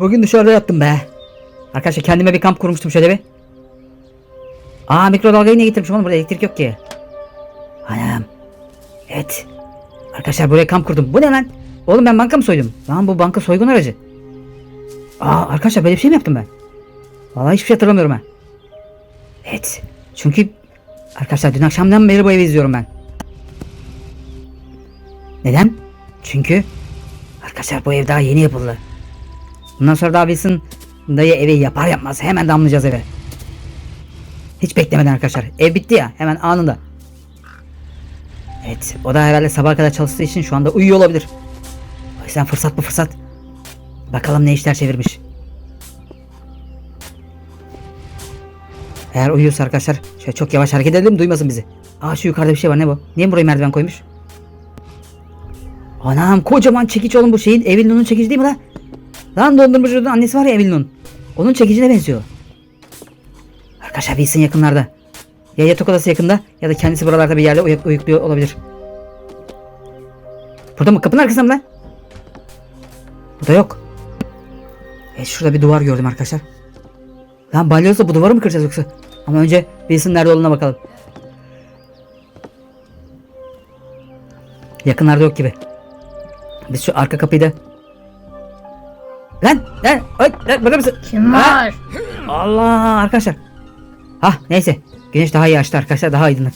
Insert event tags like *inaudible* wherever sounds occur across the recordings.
Bugün dışarıda yattım be. Arkadaşlar kendime bir kamp kurmuştum şöyle bir. Aa mikrodalgayı niye getirmişim oğlum burada elektrik yok ki. Anam. Evet. Arkadaşlar buraya kamp kurdum. Bu ne lan? Oğlum ben banka mı soydum? Lan bu banka soygun aracı. Aa arkadaşlar böyle bir şey mi yaptım ben? Vallahi hiçbir şey hatırlamıyorum ben. Evet. Çünkü arkadaşlar dün akşamdan beri bu evi izliyorum ben. Neden? Çünkü arkadaşlar bu ev daha yeni yapıldı. Bundan sonra daha Wilson dayı evi yapar yapmaz hemen damlayacağız eve. Hiç beklemeden arkadaşlar. Ev bitti ya hemen anında. Evet o da herhalde sabah kadar çalıştığı için şu anda uyuyor olabilir. O yüzden fırsat bu fırsat. Bakalım ne işler çevirmiş. Eğer uyuyorsa arkadaşlar şöyle çok yavaş hareket edelim duymasın bizi. Aa şu yukarıda bir şey var ne bu? Niye buraya merdiven koymuş? Anam kocaman çekiç oğlum bu şeyin Evilnun'un çekici değil mi lan? Lan dondurmacının annesi var ya Evilnun. Onun çekicine benziyor. Arkadaşlar Wilson yakınlarda. Ya yatak odası yakında ya da kendisi buralarda bir yerde uy- uyukluyor olabilir. Burada mı? Kapının arkasında mı lan? Burada yok. Evet şurada bir duvar gördüm arkadaşlar. Lan balyozla bu duvarı mı kıracağız yoksa? Ama önce Wilson nerede olduğuna bakalım. Yakınlarda yok gibi. Biz şu arka kapıyı da... Lan! Lan! Ay! Lan! Bakar mısın? Kim Ha? var? Allah! Arkadaşlar. Hah neyse. Güneş daha iyi açtı arkadaşlar. Daha aydınlık.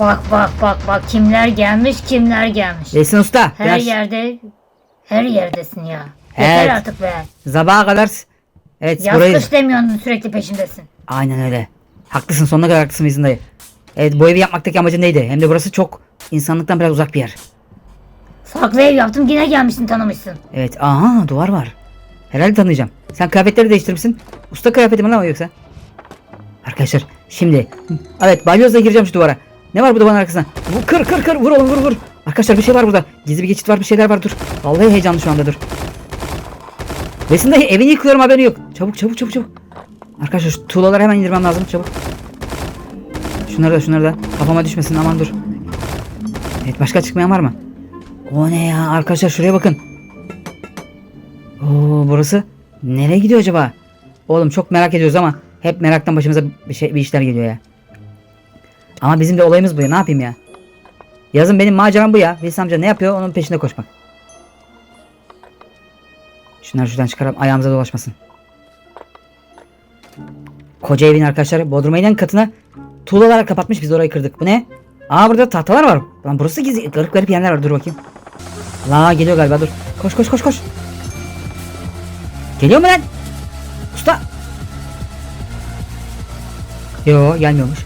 Bak bak bak bak kimler gelmiş kimler gelmiş. Wilson Usta. Her biraz yerde her yerdesin ya. Evet. Yeter artık be. Sabaha kadar... Evet Yaz burayı... kış demiyorsun sürekli peşindesin. Aynen öyle. Haklısın sonuna kadar haklısın Wilson dayı. Evet bu evi yapmaktaki amacın neydi? Hem de burası çok insanlıktan biraz uzak bir yer. Saklı ev yaptım yine gelmişsin tanımışsın. Evet aha duvar var. Herhalde tanıyacağım. Sen kıyafetleri değiştirmişsin. Usta kıyafeti mi lan o yoksa? Arkadaşlar şimdi evet balyozla gireceğim şu duvara. Ne var bu duvarın arkasında? Bu kır kır kır vur oğlum vur vur. Arkadaşlar bir şey var burada. Gizli bir geçit var bir şeyler var dur. Vallahi heyecanlı şu anda dur. Besin dayı evini yıkıyorum haberi yok. Çabuk çabuk çabuk çabuk. Arkadaşlar şu tuğlaları hemen indirmem lazım çabuk. Şunları da şunları da kafama düşmesin aman dur. Evet başka çıkmayan var mı? O ne ya arkadaşlar şuraya bakın. Oo burası nereye gidiyor acaba? Oğlum çok merak ediyoruz ama hep meraktan başımıza bir şey bir işler geliyor ya. Ama bizim de olayımız bu ya. Ne yapayım ya? Yazın benim maceram bu ya. Wilson amca ne yapıyor? Onun peşinde koşmak. Şunları şuradan çıkaralım. Ayağımıza dolaşmasın. Koca evin arkadaşlar Bodrum'a inen katına tuğlalar kapatmış. Biz orayı kırdık. Bu ne? Aa burada tahtalar var. Lan burası gizli. Garip garip yerler var. Dur bakayım. La geliyor galiba dur. Koş koş koş koş. Geliyor mu lan? Usta. Yo gelmiyormuş.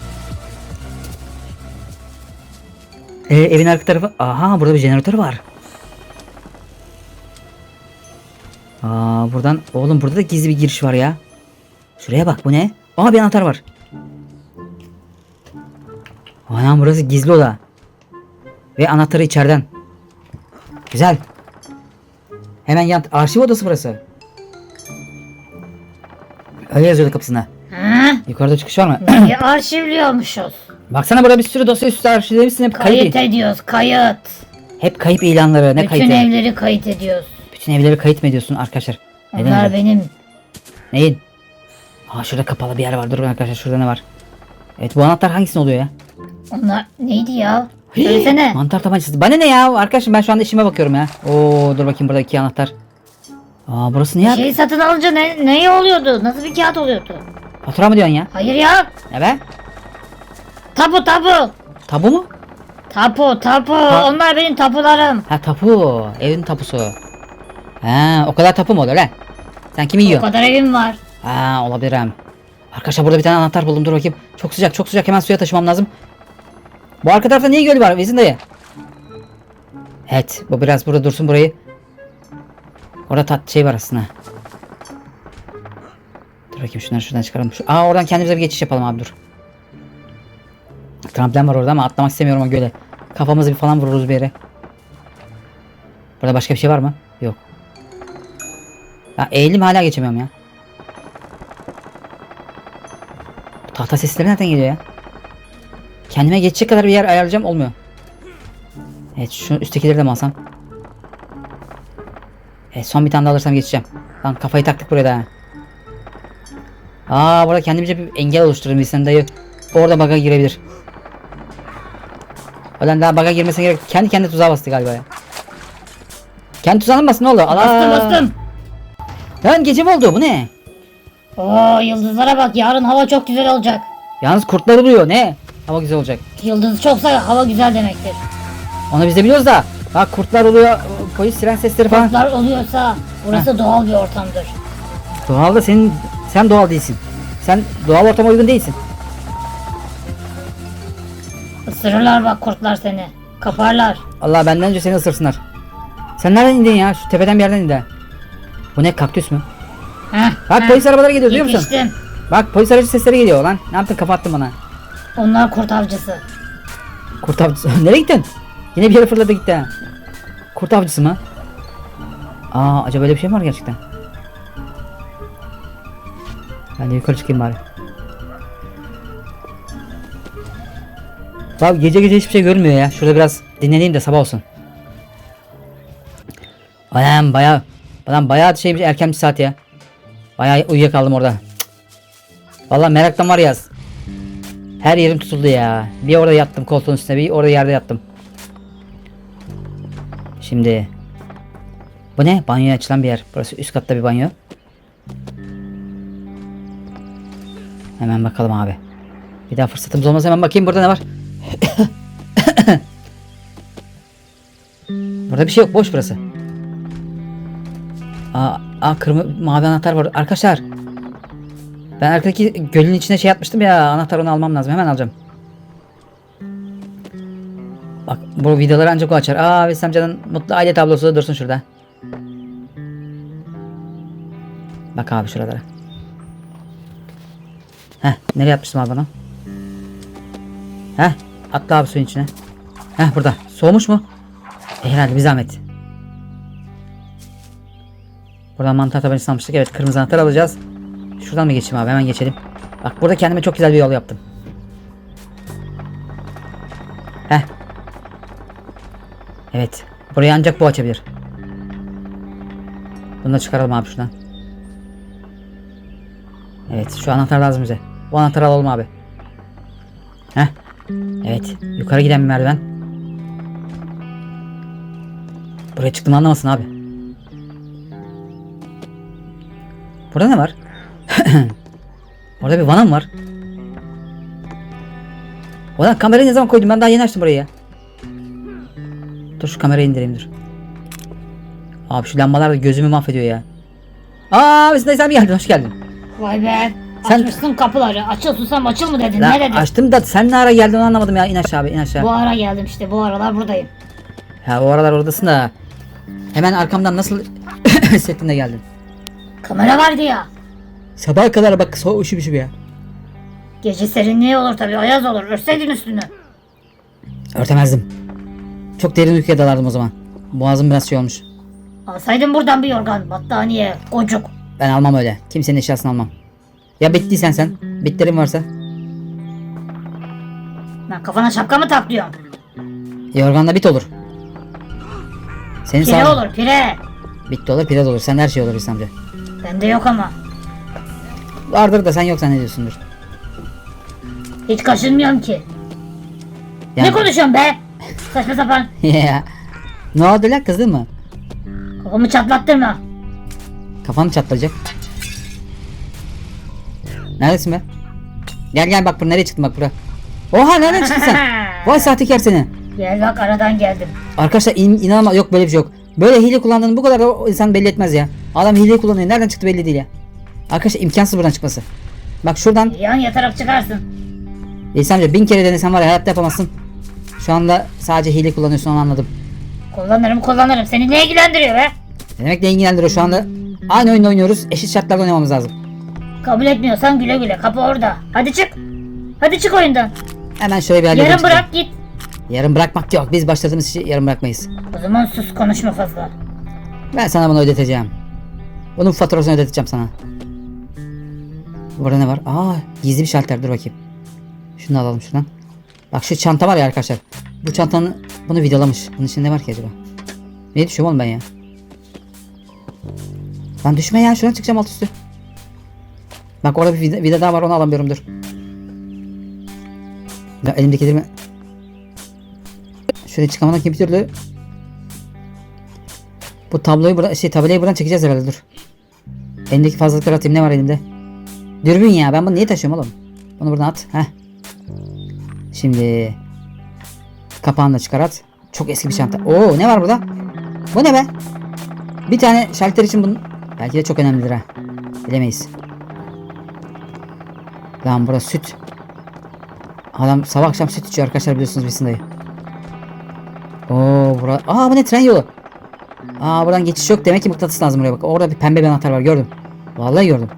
Ee, evin arka tarafı. Aha burada bir jeneratör var. Aa buradan oğlum burada da gizli bir giriş var ya. Şuraya bak bu ne? Aa bir anahtar var. Anam burası gizli oda. Ve anahtarı içeriden. Güzel. Hemen yan arşiv odası burası. Öyle yazıyordu kapısına. Hı? Yukarıda çıkış var mı? Neyi *clears throat* arşivliyormuşuz? Baksana burada bir sürü dosya üstü arşivlemişsin hep kayıp. Kayıt ediyoruz kayıt. Hep kayıp ilanları ne Bütün kayıtı? evleri kayıt ediyoruz. Bütün evleri kayıt mı ediyorsun arkadaşlar? Neden Onlar öyle? benim. Neyin? Aa şurada kapalı bir yer var. Durun arkadaşlar şurada ne var? Evet bu anahtar hangisine oluyor ya? Onlar neydi ya? Söylesene. Mantar tabancası. Bana ne ya? Arkadaşım ben şu anda işime bakıyorum ya. Oo dur bakayım burada iki anahtar. Aa burası ne ya? Şeyi satın alınca ne, ne oluyordu? Nasıl bir kağıt oluyordu? Fatura mı diyorsun ya? Hayır ya. Ne be? Tapu tapu. Tabu mu? Tapu tapu. Ha. Onlar benim tapularım. Ha tapu. Evin tapusu. Ha o kadar tapu mu olur lan? Sen kimi O yiyorsun? kadar evim var. Ha olabilir hem. Arkadaşlar burada bir tane anahtar buldum dur bakayım. Çok sıcak çok sıcak hemen suya taşımam lazım. Bu arka tarafta niye göl var Vezin dayı? Evet bu biraz burada dursun burayı. Orada tat şey var aslında. Dur bakayım şunları şuradan çıkaralım. Şu, aa oradan kendimize bir geçiş yapalım abi dur. Tramplen var orada ama atlamak istemiyorum o göle. Kafamızı bir falan vururuz bir yere. Burada başka bir şey var mı? Yok. Ya eğilim hala geçemiyorum ya. Bu tahta sesleri nereden geliyor ya? Kendime geçecek kadar bir yer ayarlayacağım olmuyor. Evet şu üsttekileri de mi alsam? E, son bir tane daha alırsam geçeceğim. Lan kafayı taktık buraya da. Aa burada kendimce bir engel oluştururum insan dayı. Orada baga girebilir. Ulan daha baga girmesine gerek kendi kendi tuzağa bastı galiba ya. Kendi tuzağına mı bastı ne oldu? Allah. Bastım bastım. Lan gece mi oldu bu ne? Oo yıldızlara bak yarın hava çok güzel olacak. Yalnız kurtlar uluyor ne? Hava güzel olacak. Yıldız çoksa hava güzel demektir. Onu biz de biliyoruz da. Bak kurtlar uluyor. Polis siren sesleri falan. Kurtlar oluyorsa burası doğal bir ortamdır. Doğal da senin sen doğal değilsin. Sen doğal ortama uygun değilsin. Isırırlar bak kurtlar seni. Kaparlar. Allah benden önce seni ısırsınlar. Sen nereden indin ya? Şu tepeden bir yerden indi. Bu ne kaktüs mü? Heh, Bak heh. polis arabaları geliyor duyuyor musun? Yetiştim. Bak polis aracı sesleri geliyor lan. Ne yaptın kapattın bana. Onlar kurt avcısı. Kurt avcısı. *laughs* Nereye gittin? Yine bir yere fırladı gitti. Kurt avcısı mı? Aa acaba öyle bir şey mi var gerçekten? Ben de yukarı çıkayım bari. Bak gece gece hiçbir şey görmüyor ya. Şurada biraz dinleneyim de sabah olsun. Anam baya Lan bayağı şeymiş erken bir saat ya. Bayağı uyuyakaldım orada. Cık. Vallahi meraktan var ya. Her yerim tutuldu ya. Bir orada yattım koltuğun üstüne bir orada yerde yattım. Şimdi. Bu ne? Banyoya açılan bir yer. Burası üst katta bir banyo. Hemen bakalım abi. Bir daha fırsatımız olmaz hemen bakayım burada ne var. *coughs* burada bir şey yok boş burası. Aa, aa kırmızı mavi anahtar var. Arkadaşlar. Ben arkadaki gölün içine şey atmıştım ya. Anahtar onu almam lazım. Hemen alacağım. Bak bu vidaları ancak o açar. Aa Veysel amcanın mutlu aile tablosu da dursun şurada. Bak abi şuralara. Heh nereye atmıştım abi bunu? Heh atla abi suyun içine. Heh burada. Soğumuş mu? E, herhalde bir zahmet. Buradan mantar tabancası almıştık. Evet kırmızı anahtar alacağız. Şuradan mı geçeyim abi? Hemen geçelim. Bak burada kendime çok güzel bir yol yaptım. Heh. Evet. Burayı ancak bu açabilir. Bunu da çıkaralım abi şuradan. Evet şu anahtar lazım bize. Bu anahtarı alalım abi. Heh. Evet. Yukarı giden bir merdiven. Buraya çıktım anlamasın abi. Burada ne var? Orada bir vana mı var? Ulan kamerayı ne zaman koydum? Ben daha yeni açtım burayı ya. Dur şu kamerayı indireyim dur. Abi şu lambalar da gözümü mahvediyor ya. Aa Mesut sen mi geldin? Hoş geldin. Vay be. Sen- Açmışsın kapıları. Açıl susam açıl mı dedin? Lan ne dedin? açtım da sen ne ara geldin onu anlamadım ya. İn aşağı abi in aşağı. Bu ara geldim işte. Bu aralar buradayım. Ya o aralar oradasın da. Hemen arkamdan nasıl *coughs* hissettin de geldin. Kamera vardı ya. Sabaha kadar bak so üşüm üşüm ya. Gece serinliği olur tabii. Ayaz olur. Örseydin üstünü. Örtemezdim. Çok derin uykuya dalardım o zaman. Boğazım biraz şey olmuş. Alsaydın buradan bir yorgan, battaniye, gocuk. Ben almam öyle. Kimsenin eşyasını almam. Ya bittiysen sen. Bitlerin varsa. Ben kafana şapka mı tak diyorum? Yorganla bit olur. Senin Pire sağ olur pire. Bit olur, pire olur. Sen her şey olur İslamcı. Bende yok ama. Vardır da sen yok zannediyorsundur. Hiç kaşınmıyorum ki. Yani... Ne konuşuyorsun be? *laughs* Saçma sapan. Ya. ne oldu lan kızdın mı? Kafamı çatlattırma. Kafam çatlayacak. Neredesin be? Gel gel bak buraya nereye çıktın bak buraya. Oha nereden çıktın sen? *laughs* Vay sahtekar seni. Gel bak aradan geldim. Arkadaşlar in, inanama yok böyle bir şey yok. Böyle hile kullandığını bu kadar da insan belli etmez ya. Adam hile kullanıyor. Nereden çıktı belli değil ya. Arkadaşlar imkansız buradan çıkması. Bak şuradan Yan yatarak çıkarsın. Veysel amca bin kere denesen var ya hayatta yapamazsın. Şu anda sadece hile kullanıyorsun onu anladım. Kullanırım kullanırım. Seni ne ilgilendiriyor be? Ne demek ne ilgilendiriyor şu anda? Aynı oyunu oynuyoruz. Eşit şartlarda oynamamız lazım. Kabul etmiyorsan güle güle. Kapı orada. Hadi çık. Hadi çık oyundan. Hemen şöyle bir halledelim. Yarın bırak git. Yarın bırakmak yok. Biz başladığımız işi yarın bırakmayız. O zaman sus konuşma fazla. Ben sana bunu ödeteceğim. Bunun faturasını ödeteceğim sana. Burada ne var? Aa gizli bir şalter dur bakayım. Şunu alalım şuradan. Bak şu çanta var ya arkadaşlar. Bu çantanın bunu vidalamış. Bunun içinde ne var ki acaba? Ne düşüyorum oğlum ben ya? Lan düşme ya şuna çıkacağım alt üstü. Bak orada bir vida, vida daha var onu alamıyorum dur. Ya elimdeki mi? Şöyle çıkamadan ki bir türlü. Bu tabloyu bura şey tabelayı buradan çekeceğiz herhalde dur. Elimdeki fazlalıkları atayım ne var elimde? Dürbün ya ben bunu niye taşıyorum oğlum? Bunu buradan at. Heh. Şimdi kapağını da çıkar at. Çok eski bir çanta. Oo ne var burada? Bu ne be? Bir tane şalter için bunun belki de çok önemlidir ha. Bilemeyiz. Lan burası süt. Adam sabah akşam süt içiyor arkadaşlar biliyorsunuz Wilson dayı. Oo bura. Aa bu ne tren yolu. Aa buradan geçiş yok demek ki mıknatıs lazım buraya bak. Orada bir pembe bir anahtar var gördüm. Vallahi gördüm.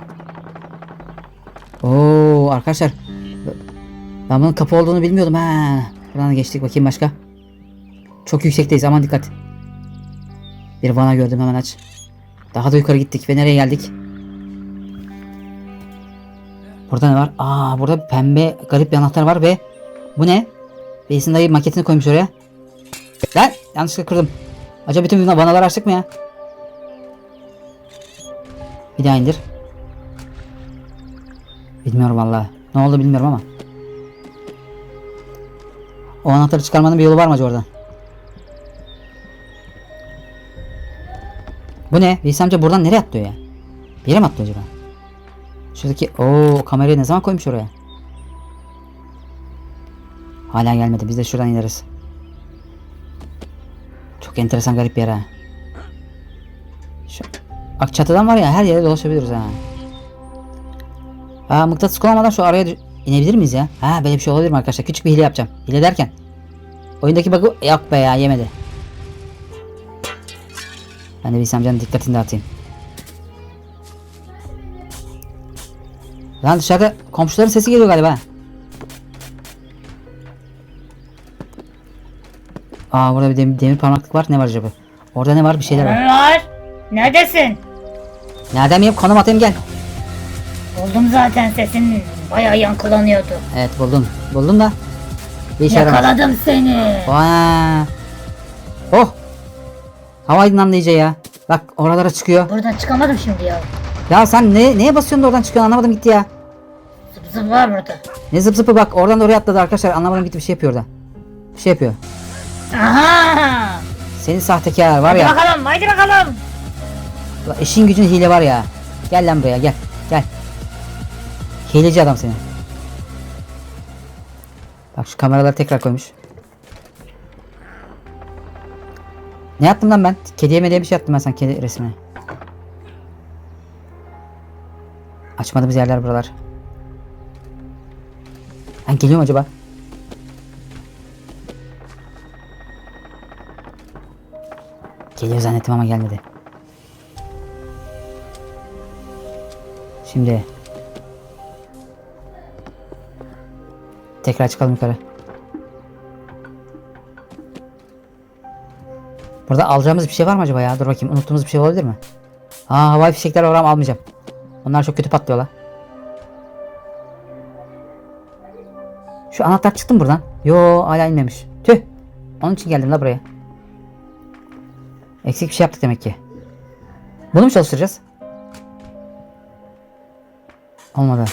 Oo arkadaşlar. Ben bunun kapı olduğunu bilmiyordum ha. Buradan da geçtik bakayım başka. Çok yüksekteyiz aman dikkat. Bir vana gördüm hemen aç. Daha da yukarı gittik ve nereye geldik? Burada ne var? Aa burada pembe garip bir anahtar var ve bu ne? Beysin dayı maketini koymuş oraya. Lan yanlışlıkla kırdım. Acaba bütün vanalar açtık mı ya? Bir daha indir. Bilmiyorum vallahi. Ne oldu bilmiyorum ama. O anahtarı çıkarmanın bir yolu var mı acaba oradan? Bu ne? Veys amca buradan nereye atlıyor ya? Bir yere mi atlıyor acaba? Şuradaki o kamerayı ne zaman koymuş oraya? Hala gelmedi. Biz de şuradan ineriz. Çok enteresan garip bir yer ha. Şu Bak çatıdan var ya her yere dolaşabiliriz ha. Aa mıknatıs kullanmadan şu araya inebilir miyiz ya? Ha böyle bir şey olabilir mi arkadaşlar? Küçük bir hile yapacağım. Hile derken. Oyundaki bug'ı yok be ya yemedi. Ben de bir amcanın dikkatini dağıtayım. Lan dışarıda komşuların sesi geliyor galiba. Aa burada bir demir, demir parmaklık var. Ne var acaba? Orada ne var? Bir şeyler var. Ne var? Neredesin? Nereden miyim? Konum atayım gel. Buldum zaten sesin bayağı yankılanıyordu. Evet buldum. Buldum da. Bir işe yaramaz. Yakaladım seni. Vaa. Oh. Hava aydınlandı iyice ya. Bak oralara çıkıyor. Buradan çıkamadım şimdi ya. Ya sen ne neye basıyorsun da oradan çıkıyorsun anlamadım gitti ya. Zıp zıp var burada. Ne zıp zıpı bak oradan da oraya atladı arkadaşlar anlamadım gitti bir şey yapıyor orada. Bir şey yapıyor. Aha! Senin sahtekar var Hadi ya. bakalım, haydi bakalım. İşin gücün hile var ya. Gel lan buraya gel. Gel. Hileci adam seni. Bak şu kameraları tekrar koymuş. Ne yaptım lan ben? Kediye mediye bir şey yaptım ben sen kedi resmine. Açmadığımız yerler buralar. Ben geliyor acaba? Geliyor zannettim ama gelmedi. Şimdi tekrar çıkalım yukarı. Burada alacağımız bir şey var mı acaba ya? Dur bakayım unuttuğumuz bir şey olabilir mi? Aa havai fişekler var ama almayacağım. Onlar çok kötü patlıyorlar. Şu anahtar çıktı mı buradan? Yo hala inmemiş. Tüh. Onun için geldim la buraya. Eksik bir şey yaptık demek ki. Bunu mu çalıştıracağız? Olmadı.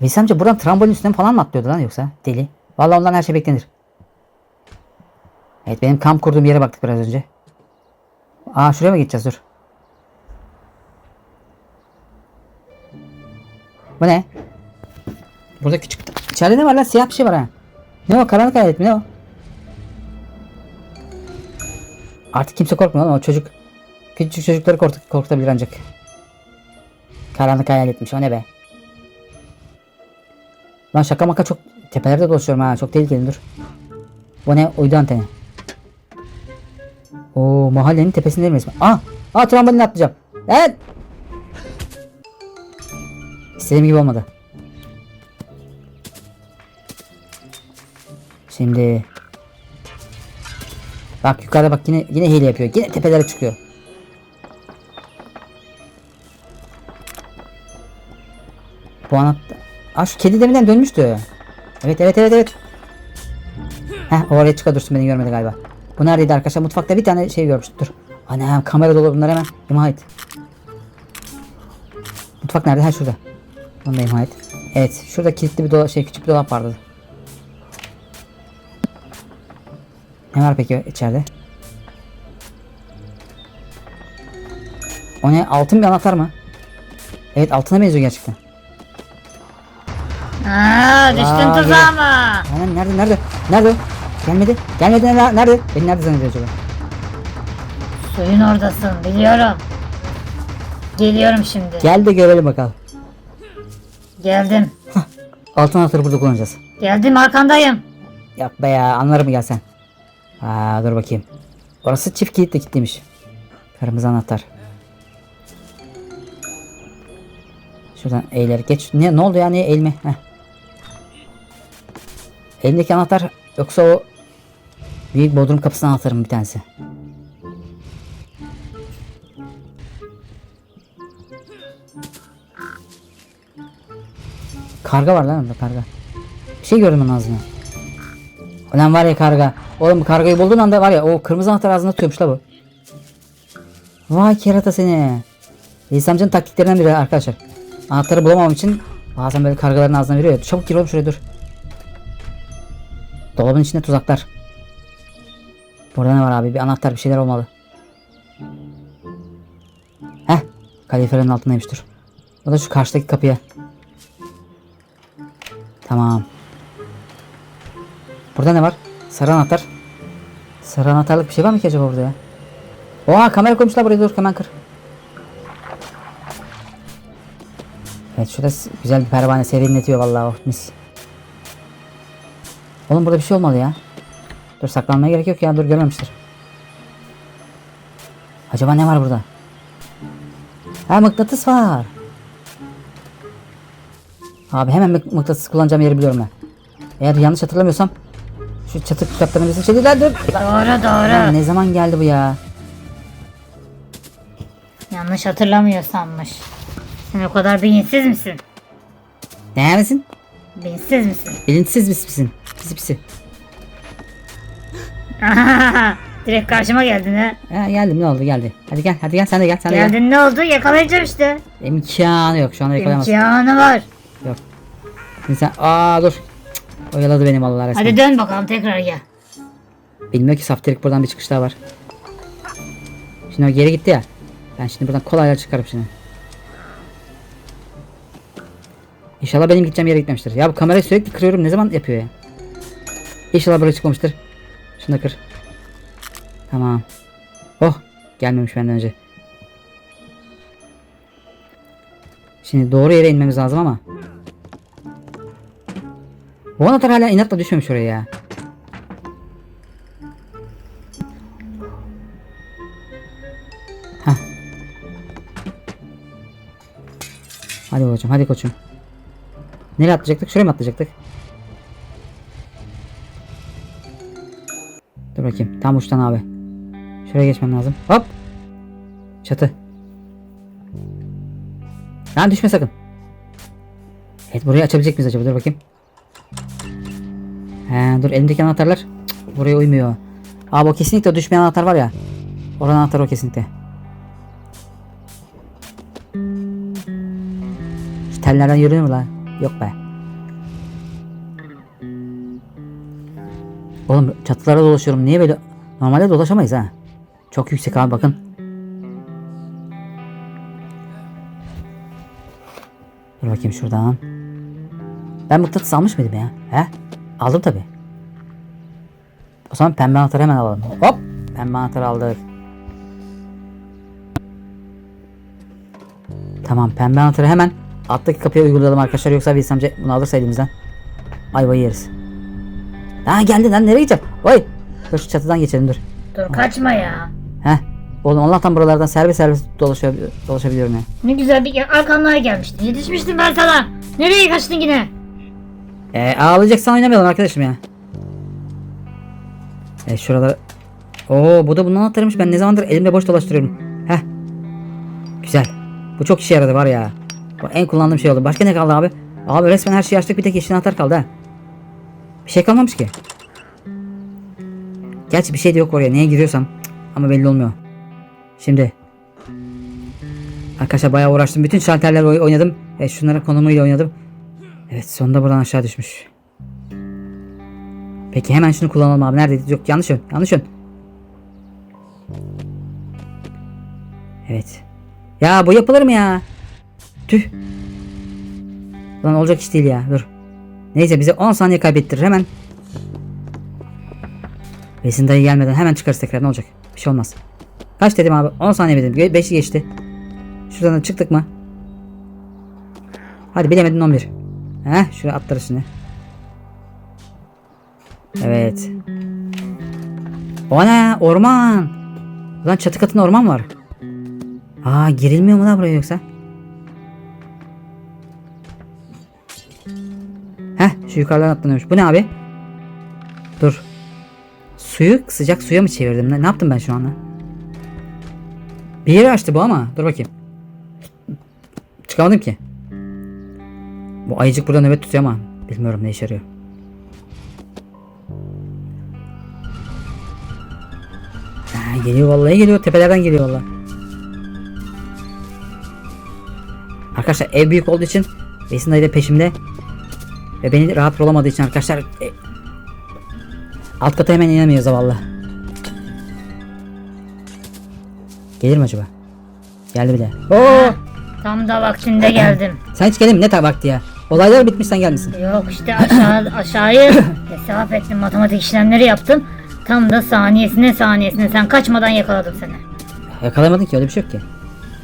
Veys amca buradan trambolin üstünden falan mı atlıyordu lan yoksa? Deli. Vallahi ondan her şey beklenir. Evet benim kamp kurduğum yere baktık biraz önce. Aa şuraya mı gideceğiz dur. Bu ne? Burada küçük içeride ne var lan siyah bir şey var ha. Ne o karanlık hayalet mi ne o? Artık kimse korkmuyor ama o çocuk küçük çocukları korkut korkutabilir ancak. Karanlık hayal etmiş o ne be. Lan şaka maka çok tepelerde dolaşıyorum ha çok tehlikeli dur. Bu ne uydu anteni. Oo mahallenin tepesinde resmen. Aa, aa trambolin atlayacağım. Evet. İstediğim gibi olmadı. Şimdi Bak yukarıda bak yine yine hile yapıyor. Yine tepelere çıkıyor. Bu anahtar. Aa şu kedi deminden dönmüştü. Evet evet evet evet. Heh oraya çıka dursun beni görmedi galiba. Bu neredeydi arkadaşlar? Mutfakta bir tane şey görmüştüm. Dur. Anam kamera dolu bunlar hemen. İmha et. Mutfak nerede? Ha şurada. Onu da imha et. Evet. Şurada kilitli bir dolap, şey küçük bir dolap vardı. Ne var peki içeride? O ne? Altın bir anahtar mı? Evet altına benziyor gerçekten. Aa, düştün Aa, tuzağıma. Hemen nerede nerede? Nerede? o? Gelmedi. Gelmedi nerede? nerede? Beni nerede zannediyor acaba? Suyun oradasın biliyorum. Geliyorum şimdi. Gel de görelim bakalım. Geldim. Altın anahtarı burada kullanacağız. Geldim arkandayım. Yok be ya anlarım gel sen. Aa dur bakayım. Orası çift kilitli kilitliymiş. Kırmızı anahtar. Şuradan eğiler geç. Ne, ne oldu ya niye eğilme? Heh. Elindeki anahtar yoksa o büyük bodrum kapısının anahtarı mı bir tanesi? Karga var lan orada karga. Bir şey gördüm ağzına. Ulan var ya karga. Oğlum kargayı bulduğun anda var ya o kırmızı anahtar ağzına tutuyormuş la bu. Vay kerata seni. Reis amcanın taktiklerinden biri arkadaşlar. Anahtarı bulamam için bazen böyle kargaların ağzına veriyor. Çabuk gir oğlum şuraya dur. Dolabın içinde tuzaklar. Burada ne var abi? Bir anahtar bir şeyler olmalı. Heh. Kaliferin altındaymış dur. O da şu karşıdaki kapıya. Tamam. Burada ne var? Sarı anahtar. Sarı anahtarlık bir şey var mı ki acaba burada ya? Oha kamera koymuşlar buraya dur hemen kır. Evet şurada güzel bir pervane serinletiyor vallahi oh mis. Oğlum burada bir şey olmalı ya. Dur saklanmaya gerek yok ya dur görmemiştir. Acaba ne var burada? Ha mıknatıs var. Abi hemen mık- mıknatıs kullanacağım yeri biliyorum ben. Eğer yanlış hatırlamıyorsam şu çatı kitaplarını bizim şeyler dur. Doğru doğru. Lan ne zaman geldi bu ya? Yanlış hatırlamıyorsanmış. Sen o kadar beyinsiz misin? Ne misin? Beyinsiz misin? Bilinçsiz mis misin? Pisi pisi. *laughs* Direkt karşıma geldin ha. Ha, geldim ne oldu geldi. Hadi gel hadi gel sen de gel sen de gel. Geldin ne oldu? Yakalayacağım işte. İmkanı yok şu anda yakalayamazsın. İmkanı var. Yok. Şimdi sen aa dur. Cık, Oyaladı beni vallahi resmen. Hadi dön bakalım tekrar gel. Bilmiyor ki saftirik buradan bir çıkış daha var. Şimdi o geri gitti ya. Ben şimdi buradan kolayla çıkarım şimdi. İnşallah benim gideceğim yere gitmemiştir. Ya bu kamerayı sürekli kırıyorum. Ne zaman yapıyor ya? İnşallah buraya çıkmamıştır. Şunu da kır. Tamam. Oh. Gelmemiş benden önce. Şimdi doğru yere inmemiz lazım ama. Bu anahtar hala inatla düşmemiş oraya ya. Hah. Hadi babacım hadi koçum. Nereye atlayacaktık? Şuraya mı atlayacaktık? Dur bakayım. Tam uçtan abi. Şuraya geçmem lazım. Hop. Çatı. Lan düşme sakın. Evet burayı açabilecek miyiz acaba? Dur bakayım. He dur elimdeki anahtarlar Cık, buraya uymuyor. Abi o kesinlikle düşmeyen anahtar var ya. Oranın anahtarı o kesinlikle. Şu tellerden yürünür mü lan? Yok be. Oğlum çatılara dolaşıyorum. Niye böyle? Normalde dolaşamayız ha. Çok yüksek abi bakın. Dur bakayım şuradan. Ben mıknatıs almış mıydım ya? He? Aldım tabi. O zaman pembe anahtarı hemen alalım. Hop! Pembe anahtarı aldık. Tamam pembe anahtarı hemen alttaki kapıya uygulayalım arkadaşlar. Yoksa Wilson amca bunu alırsa elimizden. Ayvayı yeriz. Ha geldi lan nereye gideceğim? Oy! Dur şu çatıdan geçelim dur. Dur kaçma ya. Heh. Oğlum Allah'tan buralardan serbest serbest dolaşabil dolaşabiliyorum ya. Ne güzel bir arkamdan gelmiştin. Yetişmiştim ben sana. Nereye kaçtın yine? Ee, ağlayacaksan oynamayalım arkadaşım ya. E şurada. Oo bu da bunun anahtarıymış. Ben ne zamandır elimde boş dolaştırıyorum. Heh. Güzel. Bu çok işe yaradı var ya. En kullandığım şey oldu. Başka ne kaldı abi? Abi resmen her şeyi açtık bir tek yeşil anahtar kaldı ha. Bir şey kalmamış ki. Gerçi bir şey de yok oraya. Neye giriyorsam. Ama belli olmuyor. Şimdi. Arkadaşlar bayağı uğraştım. Bütün şalterler oy- oynadım. Evet şunlara konumuyla oynadım. Evet sonunda buradan aşağı düşmüş. Peki hemen şunu kullanalım abi. Neredeydi? Yok yanlış yön. Yanlış yön. Evet. Ya bu yapılır mı ya? Tüh. Lan olacak iş değil ya. Dur. Neyse bize 10 saniye kaybettirir hemen. Besin dayı gelmeden hemen çıkarız tekrar ne olacak? Bir şey olmaz. Kaç dedim abi? 10 saniye dedim? 5'i geçti. Şuradan da çıktık mı? Hadi bilemedin 11. Heh şuraya atlar şimdi. Evet. O ne? Orman. Ulan çatı katında orman var. Aa girilmiyor mu lan buraya yoksa? Heh şu yukarıdan atlanıyormuş. Bu ne abi? Dur. Suyu sıcak suya mı çevirdim? Ne, ne yaptım ben şu anda? Bir yeri açtı bu ama. Dur bakayım. Çıkamadım ki. Bu ayıcık burada nöbet tutuyor ama bilmiyorum ne işe yarıyor. Ha, geliyor vallahi geliyor. Tepelerden geliyor vallahi. Arkadaşlar ev büyük olduğu için Besin dayı da peşimde. Ve beni rahat olamadığı için arkadaşlar e, alt kata hemen inemiyoruz valla. Gelir mi acaba? Geldi bile. Oo! Tam da vaktinde geldim. *clears throat* Sen hiç gelin mi? ne vakti ya? Olaylar bitmiş sen gelmişsin. Yok işte aşağı *clears throat* aşağıyı hesap ettim matematik işlemleri yaptım. Tam da saniyesine saniyesine sen kaçmadan yakaladım seni. Yakalamadın ki öyle bir şey yok ki.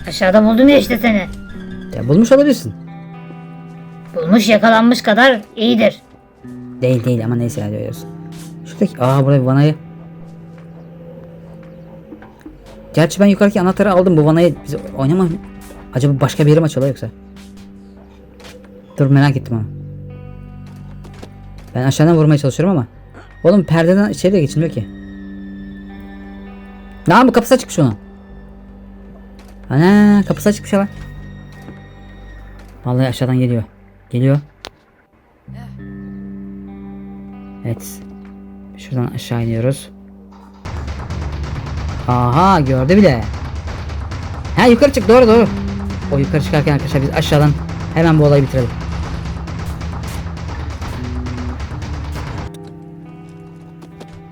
Aşağıda buldum ya işte seni. Ya bulmuş olabilirsin. Bulmuş yakalanmış kadar iyidir. Değil değil ama neyse hadi olsun. Şuradaki aa burada bir vanayı. Gerçi ben yukarıdaki anahtarı aldım bu vanayı biz oynama. Acaba başka bir yere mi açıyorlar yoksa? Dur merak ettim onu. Ben aşağıdan vurmaya çalışıyorum ama. Oğlum perdeden içeri geçilmiyor ki. Lan bu kapısı açıkmış onun. Ana kapısı açıkmış ya lan. Vallahi aşağıdan geliyor. Geliyor. Evet. Şuradan aşağı iniyoruz. Aha gördü bile. Ha yukarı çık doğru doğru. O yukarı çıkarken arkadaşlar biz aşağıdan hemen bu olayı bitirelim.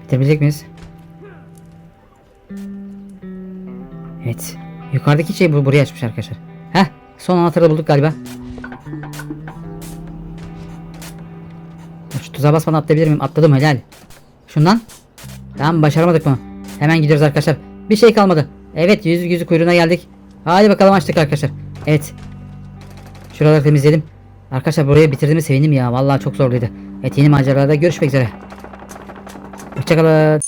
Bitirebilecek miyiz? Evet. Yukarıdaki şey bu buraya açmış arkadaşlar. Heh son anahtarı bulduk galiba. Tuzağa basmadan atlayabilir miyim? Atladım helal. Şundan. Tamam başaramadık mı? Hemen gidiyoruz arkadaşlar. Bir şey kalmadı. Evet yüzü yüzü kuyruğuna geldik. Hadi bakalım açtık arkadaşlar. Evet. Şuraları temizleyelim. Arkadaşlar buraya bitirdiğime sevindim ya. Vallahi çok zorluydu. Evet yeni maceralarda görüşmek üzere. Hoşçakalın.